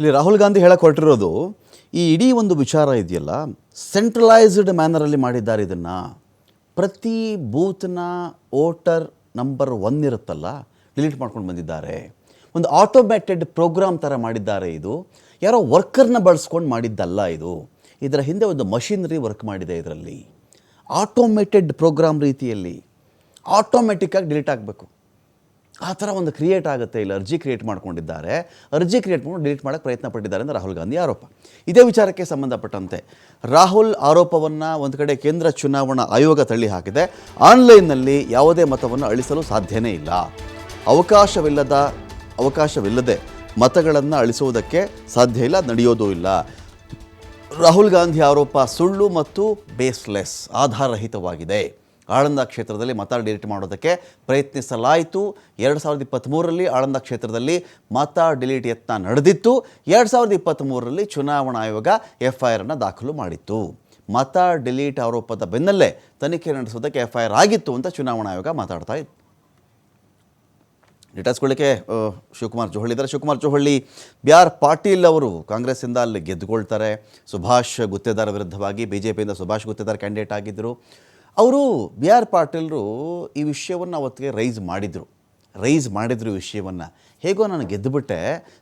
ಇಲ್ಲಿ ರಾಹುಲ್ ಗಾಂಧಿ ಹೇಳಕ್ಕೆ ಹೊರಟಿರೋದು, ಈ ಇಡೀ ಒಂದು ವಿಚಾರ ಇದೆಯಲ್ಲ ಸೆಂಟ್ರಲೈಸ್ಡ್ ಮ್ಯಾನರಲ್ಲಿ ಮಾಡಿದ್ದಾರೆ ಇದನ್ನು. ಪ್ರತಿ ಬೂತ್ನ ವೋಟರ್ ನಂಬರ್ ಒನ್ ಇರುತ್ತಲ್ಲ, ಡಿಲೀಟ್ ಮಾಡ್ಕೊಂಡು ಬಂದಿದ್ದಾರೆ. ಒಂದು ಆಟೋಮ್ಯಾಟೆಡ್ ಪ್ರೋಗ್ರಾಮ್ ಥರ ಮಾಡಿದ್ದಾರೆ ಇದು. ಯಾರೋ ವರ್ಕರ್ನ ಬಳಸ್ಕೊಂಡು ಮಾಡಿದ್ದಲ್ಲ ಇದು. ಇದರ ಹಿಂದೆ ಒಂದು ಮಷಿನರಿ ವರ್ಕ್ ಮಾಡಿದೆ ಇದರಲ್ಲಿ. ಆಟೋಮೇಟೆಡ್ ಪ್ರೋಗ್ರಾಮ್ ರೀತಿಯಲ್ಲಿ. ಆಟೋಮೆಟಿಕ್ಕಾಗಿ ಡಿಲೀಟ್ ಆಗಬೇಕು. ಆ ಥರ ಒಂದು ಕ್ರಿಯೇಟ್ ಆಗುತ್ತೆ, ಇಲ್ಲಿ ಅರ್ಜಿ ಕ್ರಿಯೇಟ್ ಮಾಡ್ಕೊಂಡಿದ್ದಾರೆ. ಅರ್ಜಿ ಕ್ರಿಯೇಟ್ ಮಾಡಿ ಡಿಲೀಟ್ ಮಾಡೋಕ್ಕೆ ಪ್ರಯತ್ನ ಪಟ್ಟಿದ್ದಾರೆ ಅಂತ ರಾಹುಲ್ ಗಾಂಧಿ ಆರೋಪ. ಇದೇ ವಿಚಾರಕ್ಕೆ ಸಂಬಂಧಪಟ್ಟಂತೆ ರಾಹುಲ್ ಆರೋಪವನ್ನು ಒಂದು ಕಡೆ ಕೇಂದ್ರ ಚುನಾವಣಾ ಆಯೋಗ ತಳ್ಳಿ ಹಾಕಿದೆ ಆನ್ಲೈನ್ನಲ್ಲಿ ಯಾವುದೇ ಮತವನ್ನು ಅಳಿಸಲು ಸಾಧ್ಯನೇ ಇಲ್ಲ. ಅವಕಾಶವಿಲ್ಲದ, ಅವಕಾಶವಿಲ್ಲದೆ ಮತಗಳನ್ನು ಅಳಿಸುವುದಕ್ಕೆ ಸಾಧ್ಯ ಇಲ್ಲ, ನಡೆಯೋದೂ ಇಲ್ಲ. ರಾಹುಲ್ ಗಾಂಧಿ ಆರೋಪ ಸುಳ್ಳು ಮತ್ತು ಬೇಸ್ಲೆಸ್ ಆಧಾರರಹಿತವಾಗಿದೆ ಆಳಂದ ಕ್ಷೇತ್ರದಲ್ಲಿ ಮತ ಡಿಲೀಟ್ ಮಾಡೋದಕ್ಕೆ ಪ್ರಯತ್ನಿಸಲಾಯಿತು. ಎರಡು ಸಾವಿರದ ಇಪ್ಪತ್ತ್ಮೂರರಲ್ಲಿ ಆಳಂದ ಕ್ಷೇತ್ರದಲ್ಲಿ ಮತ ಡಿಲೀಟ್ ಯತ್ನ ನಡೆದಿತ್ತು. ಎರಡು ಸಾವಿರದ ಇಪ್ಪತ್ತ್ಮೂರರಲ್ಲಿ ಚುನಾವಣಾ ಆಯೋಗ ಎಫ್ ಐ ಆರನ್ನು ದಾಖಲು ಮಾಡಿತ್ತು. ಮತ ಡಿಲೀಟ್ ಆರೋಪದ ಬೆನ್ನಲ್ಲೇ ತನಿಖೆ ನಡೆಸೋದಕ್ಕೆ ಎಫ್ ಐ ಆರ್ ಆಗಿತ್ತು ಅಂತ ಚುನಾವಣಾ ಆಯೋಗ ಮಾತಾಡ್ತಾ ಇತ್ತು. ಡಿಟಾಸ್ಕೊಳ್ಳಿಕ್ಕೆ ಶಿವಕುಮಾರ್ ಜೋಹಳ್ಳಿ ಇದ್ದಾರೆ. ಶಿವಕುಮಾರ್ ಜೋಹಳ್ಳಿ ಬಿ ಆರ್ ಪಾಟೀಲ್ ಅವರು ಕಾಂಗ್ರೆಸ್ಸಿಂದ ಅಲ್ಲಿ ಗೆದ್ದುಕೊಳ್ತಾರೆ. ಸುಭಾಷ್ ಗುತ್ತೇದಾರ ವಿರುದ್ಧವಾಗಿ ಬಿ ಜೆ ಪಿಯಿಂದ ಸುಭಾಷ್ ಗುತ್ತೇದಾರ್ ಕ್ಯಾಂಡಿಡೇಟ್ ಆಗಿದ್ದರು. ಅವರು ಬಿ ಆರ್ ಪಾಟೀಲರು ಈ ವಿಷಯವನ್ನು ಅವತ್ತಿಗೆ ರೈಸ್ ಮಾಡಿದರು. ರೈಸ್ ಮಾಡಿದ್ರು ವಿಷಯವನ್ನು. ಹೇಗೋ ನಾನು ಗೆದ್ದುಬಿಟ್ಟೆ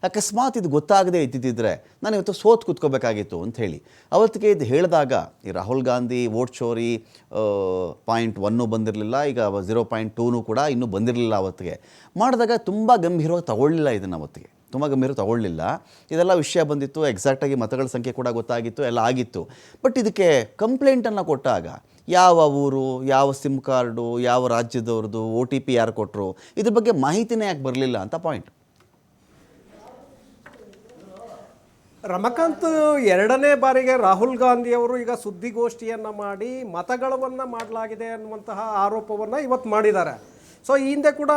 ಅಕಸ್ಮಾತ್ ಇದು ಗೊತ್ತಾಗದೇ ಇದ್ದಿದ್ದರೆ ನಾನು ಇವತ್ತು ಸೋತ್ ಕೂತ್ಕೋಬೇಕಾಗಿತ್ತು ಅಂತ ಹೇಳಿ. ಅವತ್ತಿಗೆ ಇದು ಹೇಳಿದಾಗ ಈ ರಾಹುಲ್ ಗಾಂಧಿ ವೋಟ್ ಚೋರಿ ಪಾಯಿಂಟ್ ಒನ್ನು ಬಂದಿರಲಿಲ್ಲ, ಈಗ ಝೀರೋ ಪಾಯಿಂಟ್ ಟೂನು ಕೂಡ ಇನ್ನೂ ಬಂದಿರಲಿಲ್ಲ ಅವತ್ತಿಗೆ. ಮಾಡಿದಾಗ ತುಂಬ ಗಂಭೀರವಾಗಿ ತಗೊಳ್ಳಿಲ್ಲ ಇದನ್ನು ಅವತ್ತಿಗೆ. ತುಂಬ ಗಂಭೀರ ತಗೊಳ್ಳಿಲ್ಲ. ಇದೆಲ್ಲ ವಿಷಯ ಬಂದಿತ್ತು ಎಕ್ಸಾಕ್ಟಾಗಿ ಮತಗಳ ಸಂಖ್ಯೆ ಕೂಡ ಗೊತ್ತಾಗಿತ್ತು, ಎಲ್ಲ ಆಗಿತ್ತು. ಬಟ್ ಇದಕ್ಕೆ ಕಂಪ್ಲೇಂಟನ್ನು ಕೊಟ್ಟಾಗ ಯಾವ ಊರು, ಯಾವ ಸಿಮ್ ಕಾರ್ಡು ಯಾವ ರಾಜ್ಯದವ್ರದ್ದು ಒ ಟಿ ಪಿ ಯಾರು ಕೊಟ್ಟರು ಇದ್ರ ಬಗ್ಗೆ ಮಾಹಿತಿನೇ ಯಾಕೆ ಬರಲಿಲ್ಲ ಅಂತ ಪಾಯಿಂಟ್ ರಮಕಾಂತ್, ಎರಡನೇ ಬಾರಿಗೆ ರಾಹುಲ್ ಗಾಂಧಿಯವರು ಈಗ ಸುದ್ದಿಗೋಷ್ಠಿಯನ್ನು ಮಾಡಿ ಮತಗಳವನ್ನು ಮಾಡಲಾಗಿದೆ ಅನ್ನುವಂತಹ ಆರೋಪವನ್ನು ಇವತ್ತು ಮಾಡಿದ್ದಾರೆ. ಸೊ ಈ ಹಿಂದೆ ಕೂಡ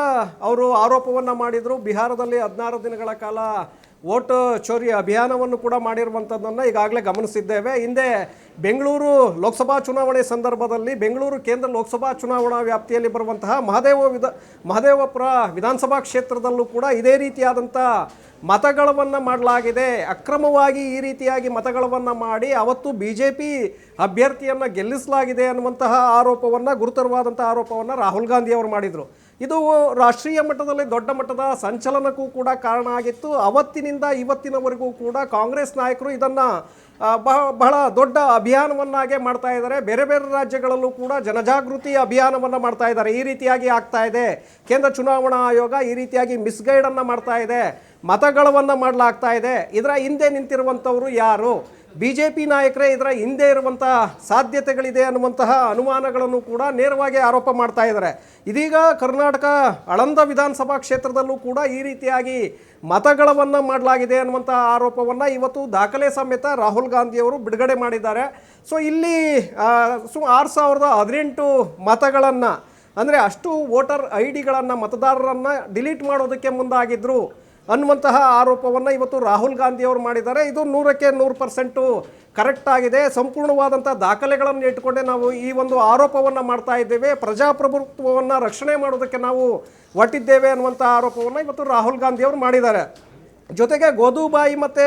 ಅವರು ಆರೋಪವನ್ನು ಮಾಡಿದರು. ಬಿಹಾರದಲ್ಲಿ ಹದಿನಾರು ದಿನಗಳ ಕಾಲ ವೋಟ್ ಚೋರಿ ಅಭಿಯಾನವನ್ನು ಕೂಡ ಮಾಡಿರುವಂಥದ್ದನ್ನು ಈಗಾಗಲೇ ಗಮನಿಸಿದ್ದೇವೆ. ಹಿಂದೆ ಬೆಂಗಳೂರು ಲೋಕಸಭಾ ಚುನಾವಣೆ ಸಂದರ್ಭದಲ್ಲಿ ಬೆಂಗಳೂರು ಕೇಂದ್ರ ಲೋಕಸಭಾ ಚುನಾವಣಾ ವ್ಯಾಪ್ತಿಯಲ್ಲಿ ಬರುವಂತಹ ಮಹದೇವ ವಿಧ, ಮಹದೇವಪುರ ವಿಧಾನಸಭಾ ಕ್ಷೇತ್ರದಲ್ಲೂ ಕೂಡ ಇದೇ ರೀತಿಯಾದಂಥ ಮತಗಳವನ್ನು ಮಾಡಲಾಗಿದೆ. ಅಕ್ರಮವಾಗಿ ಈ ರೀತಿಯಾಗಿ ಮತಗಳವನ್ನು ಮಾಡಿ ಅವತ್ತು ಬಿ ಜೆ ಪಿ ಅಭ್ಯರ್ಥಿಯನ್ನು ಗೆಲ್ಲಿಸಲಾಗಿದೆ ಅನ್ನುವಂತಹ ಆರೋಪವನ್ನು ಗುರುತರವಾದಂಥ ಆರೋಪವನ್ನು ರಾಹುಲ್ ಗಾಂಧಿಯವರು ಮಾಡಿದರು. ಇದು ರಾಷ್ಟ್ರೀಯ ಮಟ್ಟದಲ್ಲಿ ದೊಡ್ಡ ಮಟ್ಟದ ಸಂಚಲನಕ್ಕೂ ಕೂಡ ಕಾರಣ ಆಗಿತ್ತು. ಅವತ್ತಿನಿಂದ ಇವತ್ತಿನವರೆಗೂ ಕೂಡ ಕಾಂಗ್ರೆಸ್ ನಾಯಕರು ಇದನ್ನು ಬಹ, ಬಹಳ ದೊಡ್ಡ ಅಭಿಯಾನವನ್ನಾಗೆ ಮಾಡ್ತಾ ಇದ್ದಾರೆ. ಬೇರೆ ಬೇರೆ ರಾಜ್ಯಗಳಲ್ಲೂ ಕೂಡ ಜನಜಾಗೃತಿ ಅಭಿಯಾನವನ್ನು ಮಾಡ್ತಾ ಇದ್ದಾರೆ. ಈ ರೀತಿಯಾಗಿ ಆಗ್ತಾ ಇದೆ. ಕೇಂದ್ರ ಚುನಾವಣಾ ಆಯೋಗ ಈ ರೀತಿಯಾಗಿ ಮಿಸ್ಗೈಡನ್ನು ಮಾಡ್ತಾ ಇದೆ. ಮತಗಳವನ್ನು ಮಾಡಲಾಗ್ತಾ ಇದೆ. ಇದರ ಹಿಂದೆ ನಿಂತಿರುವಂಥವರು ಯಾರು? ಬಿ ಜೆ ಪಿ ನಾಯಕರೇ ಇದರ ಹಿಂದೆ ಇರುವಂತಹ ಸಾಧ್ಯತೆಗಳಿದೆ ಅನ್ನುವಂತಹ ಅನುಮಾನಗಳನ್ನು ಕೂಡ ನೇರವಾಗಿ ಆರೋಪ ಮಾಡ್ತಾ ಇದ್ದಾರೆ. ಇದೀಗ ಕರ್ನಾಟಕ ಅಳಂದ ವಿಧಾನಸಭಾ ಕ್ಷೇತ್ರದಲ್ಲೂ ಕೂಡ ಈ ರೀತಿಯಾಗಿ ಮತಗಳವನ್ನು ಮಾಡಲಾಗಿದೆ ಅನ್ನುವಂತಹ ಆರೋಪವನ್ನು ಇವತ್ತು ದಾಖಲೆ ಸಮೇತ ರಾಹುಲ್ ಗಾಂಧಿಯವರು ಬಿಡುಗಡೆ ಮಾಡಿದ್ದಾರೆ. ಸೊ ಇಲ್ಲಿ ಸು ಆರು ಸಾವಿರದ ಹದಿನೆಂಟು ಮತಗಳನ್ನು, ಅಂದರೆ ಅಷ್ಟು ವೋಟರ್ ಐ ಡಿಗಳನ್ನು ಮತದಾರರನ್ನು ಡಿಲೀಟ್ ಮಾಡೋದಕ್ಕೆ ಮುಂದಾಗಿದ್ದರು ಅನ್ನುವಂತಹ ಆರೋಪವನ್ನು ಇವತ್ತು ರಾಹುಲ್ ಗಾಂಧಿಯವರು ಮಾಡಿದ್ದಾರೆ. ಇದು ನೂರಕ್ಕೆ ನೂರು ಪರ್ಸೆಂಟು ಕರೆಕ್ಟ್ ಆಗಿದೆ. ಸಂಪೂರ್ಣವಾದಂಥ ದಾಖಲೆಗಳನ್ನು ಇಟ್ಟುಕೊಂಡೇ ನಾವು ಈ ಒಂದು ಆರೋಪವನ್ನು ಮಾಡ್ತಾ ಇದ್ದೇವೆ. ಪ್ರಜಾಪ್ರಭುತ್ವವನ್ನು ರಕ್ಷಣೆ ಮಾಡೋದಕ್ಕೆ ನಾವು ಒಟ್ಟಿದ್ದೇವೆ ಅನ್ನುವಂಥ ಆರೋಪವನ್ನು ಇವತ್ತು ರಾಹುಲ್ ಗಾಂಧಿಯವರು ಮಾಡಿದ್ದಾರೆ. ಜೊತೆಗೆ ಗೋಧುಬಾಯಿ ಮತ್ತು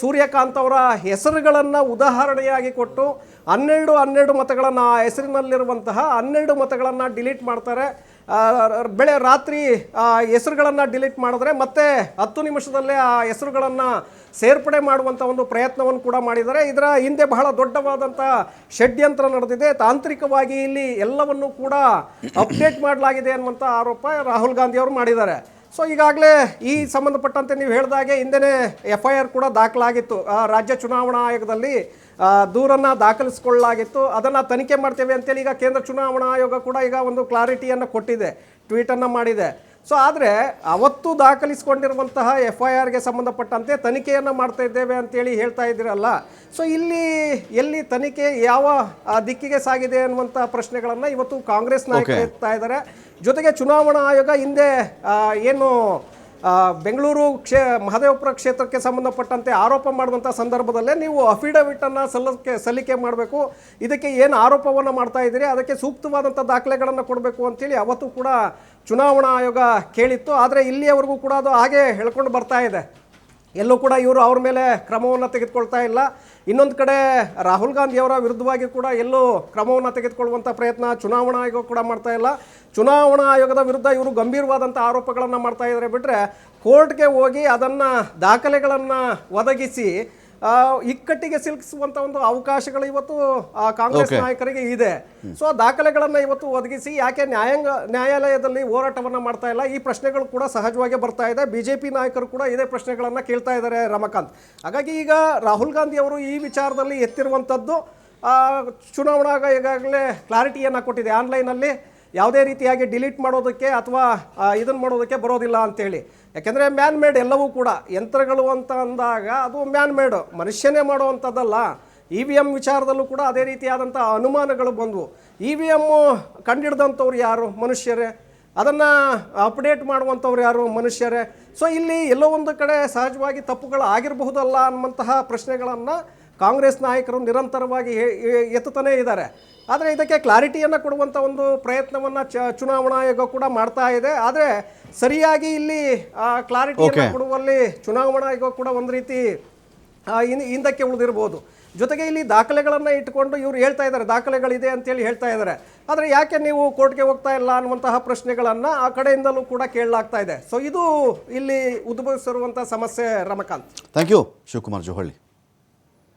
ಸೂರ್ಯಕಾಂತ್ ಅವರ ಹೆಸರುಗಳನ್ನು ಉದಾಹರಣೆಯಾಗಿ ಕೊಟ್ಟು ಹನ್ನೆರಡು ಹನ್ನೆರಡು ಮತಗಳನ್ನು ಆ ಹೆಸರಿನಲ್ಲಿರುವಂತಹ ಹನ್ನೆರಡು ಮತಗಳನ್ನು ಡಿಲೀಟ್ ಮಾಡ್ತಾರೆ. ಬೆಳೆ ರಾತ್ರಿ, ಆ, ಹೆಸರುಗಳನ್ನು ಡಿಲೀಟ್ ಮಾಡಿದ್ರೆ ಮತ್ತೆ ಹತ್ತು ನಿಮಿಷದಲ್ಲೇ ಆ ಹೆಸರುಗಳನ್ನು ಸೇರ್ಪಡೆ ಮಾಡುವಂಥ ಒಂದು ಪ್ರಯತ್ನವನ್ನು ಕೂಡ ಮಾಡಿದ್ದಾರೆ. ಇದರ ಹಿಂದೆ ಬಹಳ ದೊಡ್ಡವಾದಂಥ ಷಡ್ಯಂತ್ರ ನಡೆದಿದೆ. ತಾಂತ್ರಿಕವಾಗಿ ಇಲ್ಲಿ ಎಲ್ಲವನ್ನು ಕೂಡ ಅಪ್ಡೇಟ್ ಮಾಡಲಾಗಿದೆ ಅನ್ನುವಂಥ ಆರೋಪ ರಾಹುಲ್ ಗಾಂಧಿ ಅವರು ಮಾಡಿದ್ದಾರೆ. ಸೊ ಈಗಾಗಲೇ ಈ ಸಂಬಂಧಪಟ್ಟಂತೆ ನೀವು ಹೇಳಿದಾಗೆ ಹಿಂದೆ ಎಫ್ ಐ ಆರ್ ಕೂಡ ದಾಖಲಾಗಿತ್ತು. ರಾಜ್ಯ ಚುನಾವಣಾ ಆಯೋಗದಲ್ಲಿ ದೂರನ್ನು ದಾಖಲಿಸಿಕೊಳ್ಳಲಾಗಿತ್ತು. ಅದನ್ನು ತನಿಖೆ ಮಾಡ್ತೇವೆ ಅಂತೇಳಿ ಈಗ ಕೇಂದ್ರ ಚುನಾವಣಾ ಆಯೋಗ ಕೂಡ ಈಗ ಒಂದು ಕ್ಲಾರಿಟಿಯನ್ನು ಕೊಟ್ಟಿದೆ, ಟ್ವೀಟನ್ನು ಮಾಡಿದೆ. ಸೊ ಆದರೆ ಅವತ್ತು ದಾಖಲಿಸಿಕೊಂಡಿರುವಂತಹ ಎಫ್ ಐ ಆರ್ಗೆ ಸಂಬಂಧಪಟ್ಟಂತೆ ತನಿಖೆಯನ್ನು ಮಾಡ್ತಾ ಇದ್ದೇವೆ ಅಂತೇಳಿ ಹೇಳ್ತಾ ಇದ್ದೀರಲ್ಲ ಸೊ ಇಲ್ಲಿ ಎಲ್ಲಿ ತನಿಖೆ ಯಾವ ದಿಕ್ಕಿಗೆ ಸಾಗಿದೆ ಅನ್ನುವಂಥ ಪ್ರಶ್ನೆಗಳನ್ನು ಇವತ್ತು ಕಾಂಗ್ರೆಸ್ ನಾಯಕರು. ಎತ್ತಾ ಇದ್ದಾರೆ ಜೊತೆಗೆ ಚುನಾವಣಾ ಆಯೋಗ ಹಿಂದೆ ಏನು ಬೆಂಗಳೂರು ಕ್ಷೇ, ಮಹದೇವಪುರ ಕ್ಷೇತ್ರಕ್ಕೆ ಸಂಬಂಧಪಟ್ಟಂತೆ ಆರೋಪ ಮಾಡುವಂಥ ಸಂದರ್ಭದಲ್ಲೇ ನೀವು ಅಫಿಡವಿಟನ್ನು ಸಲ್ಲಕ್ಕೆ ಸಲ್ಲಿಕೆ ಮಾಡಬೇಕು. ಇದಕ್ಕೆ ಏನು ಆರೋಪವನ್ನು ಮಾಡ್ತಾ ಇದ್ದೀರಿ? ಅದಕ್ಕೆ ಸೂಕ್ತವಾದಂಥ ದಾಖಲೆಗಳನ್ನು ಕೊಡಬೇಕು ಅಂತೇಳಿ ಅವತ್ತು ಕೂಡ ಚುನಾವಣಾ ಆಯೋಗ ಕೇಳಿತ್ತು. ಆದರೆ ಇಲ್ಲಿಯವರೆಗೂ ಕೂಡ ಅದು ಹಾಗೆ ಹೇಳ್ಕೊಂಡು ಬರ್ತಾ ಇದೆ. ಎಲ್ಲೂ ಕೂಡ ಇವರು ಅವ್ರ ಮೇಲೆ ಕ್ರಮವನ್ನು ತೆಗೆದುಕೊಳ್ತಾ ಇಲ್ಲ. ಇನ್ನೊಂದು ಕಡೆ ರಾಹುಲ್ ಗಾಂಧಿಯವರ ವಿರುದ್ಧವಾಗಿ ಕೂಡ ಎಲ್ಲೂ ಕ್ರಮವನ್ನು ತೆಗೆದುಕೊಳ್ಳುವಂಥ ಪ್ರಯತ್ನ ಚುನಾವಣಾ ಆಯೋಗ ಕೂಡ ಮಾಡ್ತಾ ಇಲ್ಲ. ಚುನಾವಣಾ ಆಯೋಗದ ವಿರುದ್ಧ ಇವರು ಗಂಭೀರವಾದಂಥ ಆರೋಪಗಳನ್ನು ಮಾಡ್ತಾ ಇದ್ದಾರೆ ಬಿಟ್ಟರೆ ಕೋರ್ಟ್ಗೆ ಹೋಗಿ ಅದನ್ನು ದಾಖಲೆಗಳನ್ನು ಒದಗಿಸಿ ಇಕ್ಕಟ್ಟಿಗೆ ಸಿಲುಕಿಸುವಂಥ ಒಂದು ಅವಕಾಶಗಳು ಇವತ್ತು ಆ, ಕಾಂಗ್ರೆಸ್ ನಾಯಕರಿಗೆ ಇದೆ. ಸೊ ಆ ದಾಖಲೆಗಳನ್ನು ಇವತ್ತು ಒದಗಿಸಿ ಯಾಕೆ ನ್ಯಾಯಾಂಗ ನ್ಯಾಯಾಲಯದಲ್ಲಿ ಹೋರಾಟವನ್ನು ಮಾಡ್ತಾ ಇಲ್ಲ? ಈ ಪ್ರಶ್ನೆಗಳು ಕೂಡ ಸಹಜವಾಗಿ ಬರ್ತಾ ಇದೆ. ಬಿಜೆಪಿ ನಾಯಕರು ಕೂಡ ಇದೇ ಪ್ರಶ್ನೆಗಳನ್ನು ಕೇಳ್ತಾ ಇದ್ದಾರೆ ರಮಕಾಂತ್. ಹಾಗಾಗಿ ಈಗ ರಾಹುಲ್ ಗಾಂಧಿ ಅವರು ಈ ವಿಚಾರದಲ್ಲಿ ಎತ್ತಿರುವಂಥದ್ದು ಚುನಾವಣಾ ಈಗಾಗಲೇ ಕ್ಲಾರಿಟಿಯನ್ನು ಕೊಟ್ಟಿದೆ. ಆನ್ಲೈನಲ್ಲಿ ಯಾವುದೇ ರೀತಿಯಾಗಿ ಡಿಲೀಟ್ ಮಾಡೋದಕ್ಕೆ ಅಥವಾ ಇದನ್ನು ಮಾಡೋದಕ್ಕೆ ಬರೋದಿಲ್ಲ ಅಂತೇಳಿ. ಯಾಕೆಂದರೆ ಮ್ಯಾನ್ ಮೇಡ್ ಎಲ್ಲವೂ ಕೂಡ ಯಂತ್ರಗಳು ಅಂತ ಅಂದಾಗ ಅದು ಮ್ಯಾನ್ ಮೇಡ್ ಮನುಷ್ಯನೇ ಮಾಡುವಂಥದ್ದಲ್ಲ. ಇ ವಿ ಎಂ ವಿಚಾರದಲ್ಲೂ ಕೂಡ ಅದೇ ರೀತಿಯಾದಂಥ ಅನುಮಾನಗಳು ಬಂದವು. ಇ ವಿ ಎಮ್ಮು ಕಂಡಿಡ್ದಂಥವ್ರು ಯಾರು? ಮನುಷ್ಯರೇ. ಅದನ್ನು ಅಪ್ಡೇಟ್ ಮಾಡುವಂಥವ್ರು ಯಾರು? ಮನುಷ್ಯರೇ. ಸೊ ಇಲ್ಲಿ ಎಲ್ಲೋ ಒಂದು ಕಡೆ ಸಹಜವಾಗಿ ತಪ್ಪುಗಳು ಆಗಿರಬಹುದಲ್ಲ ಅನ್ನುವಂತಹ ಪ್ರಶ್ನೆಗಳನ್ನು ಕಾಂಗ್ರೆಸ್ ನಾಯಕರು ನಿರಂತರವಾಗಿ ಎತ್ತುತ್ತಾನೇ ಇದ್ದಾರೆ. ಆದರೆ ಇದಕ್ಕೆ ಕ್ಲಾರಿಟಿಯನ್ನು ಕೊಡುವಂಥ ಒಂದು ಪ್ರಯತ್ನವನ್ನು ಚ ಚುನಾವಣಾ ಆಯೋಗ ಕೂಡ ಮಾಡ್ತಾ ಇದೆ. ಆದರೆ ಸರಿಯಾಗಿ ಇಲ್ಲಿ ಕ್ಲಾರಿಟಿಯನ್ನು ಕೊಡುವಲ್ಲಿ ಚುನಾವಣಾ ಆಯೋಗ ಕೂಡ ಒಂದು ರೀತಿ ಹಿಂದಕ್ಕೆ ಉಳಿದಿರ್ಬೋದು. ಜೊತೆಗೆ ಇಲ್ಲಿ ದಾಖಲೆಗಳನ್ನು ಇಟ್ಟುಕೊಂಡು ಇವರು ಹೇಳ್ತಾ ಇದ್ದಾರೆ ದಾಖಲೆಗಳಿದೆ ಅಂತೇಳಿ ಹೇಳ್ತಾ ಇದ್ದಾರೆ. ಆದರೆ ಯಾಕೆ ನೀವು ಕೋರ್ಟ್ಗೆ ಹೋಗ್ತಾ ಇಲ್ಲ ಅನ್ನುವಂತಹ ಪ್ರಶ್ನೆಗಳನ್ನು ಆ ಕಡೆಯಿಂದಲೂ ಕೂಡ ಕೇಳಲಾಗ್ತಾ ಇದೆ. ಸೊ ಇದು ಇಲ್ಲಿ ಉದ್ಭವಿಸಿರುವಂಥ ಸಮಸ್ಯೆ Ramakant. Thank you Shivakumar Johalli.